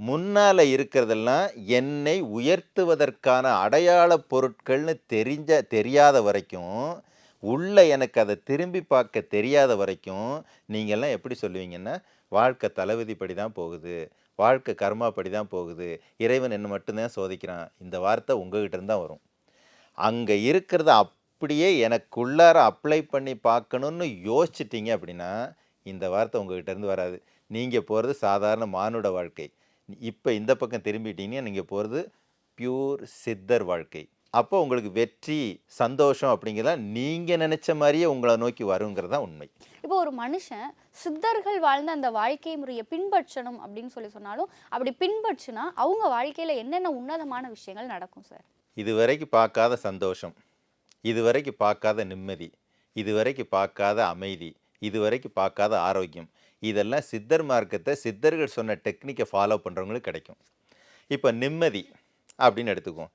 முன்னால் இருக்கிறதெல்லாம் என்னை உயர்த்துவதற்கான அடையாள பொருட்கள்னு தெரிஞ்ச தெரியாத வரைக்கும் உள்ளே எனக்கு அதை திரும்பி பார்க்க தெரியாத வரைக்கும் நீங்கள்லாம் எப்படி சொல்லுவீங்கன்னா வாழ்க்கை தளபதிப்படி தான் போகுது வாழ்க்கை கர்மாப்படி தான் போகுது இறைவன் என்ன மட்டும்தான் சோதிக்கிறான். இந்த வார்த்தை உங்ககிட்ட தான் வரும். அங்கே இருக்கிறத அப்படியே எனக்குள்ளார அப்ளை பண்ணி பார்க்கணுன்னு யோசிச்சிட்டிங்க அப்படின்னா இந்த வார்த்தை உங்ககிட்ட இருந்து வராது. நீங்கள் போகிறது சாதாரண மானுட வாழ்க்கை. இப்போ இந்த பக்கம் திரும்பிட்டீங்கன்னா நீங்கள் போகிறது பியூர் சித்தர் வாழ்க்கை. அப்போ உங்களுக்கு வெற்றி சந்தோஷம் அப்படிங்கிறத நீங்கள் நினச்ச மாதிரியே உங்களை நோக்கி வருங்கிறது தான் உண்மை. இப்போ ஒரு மனுஷன் சித்தர்கள் வாழ்ந்த அந்த வாழ்க்கை முறையை பின்பற்றணும் அப்படின்னு சொல்லி சொன்னாலும் அப்படி பின்பற்றினா அவங்க வாழ்க்கையில என்னென்ன உன்னதமான விஷயங்கள் நடக்கும் சார்? இதுவரைக்கும் பார்க்காத சந்தோஷம் இதுவரைக்கும் பார்க்காத நிம்மதி இதுவரைக்கும் பார்க்காத அமைதி இதுவரைக்கும் பார்க்காத ஆரோக்கியம் இதெல்லாம் சித்தர் மார்க்கத்தை சித்தர்கள் சொன்ன டெக்னிக்கை ஃபாலோ பண்ணுறவங்களுக்கு கிடைக்கும். இப்போ நிம்மதி அப்படின்னு எடுத்துக்குவோம்.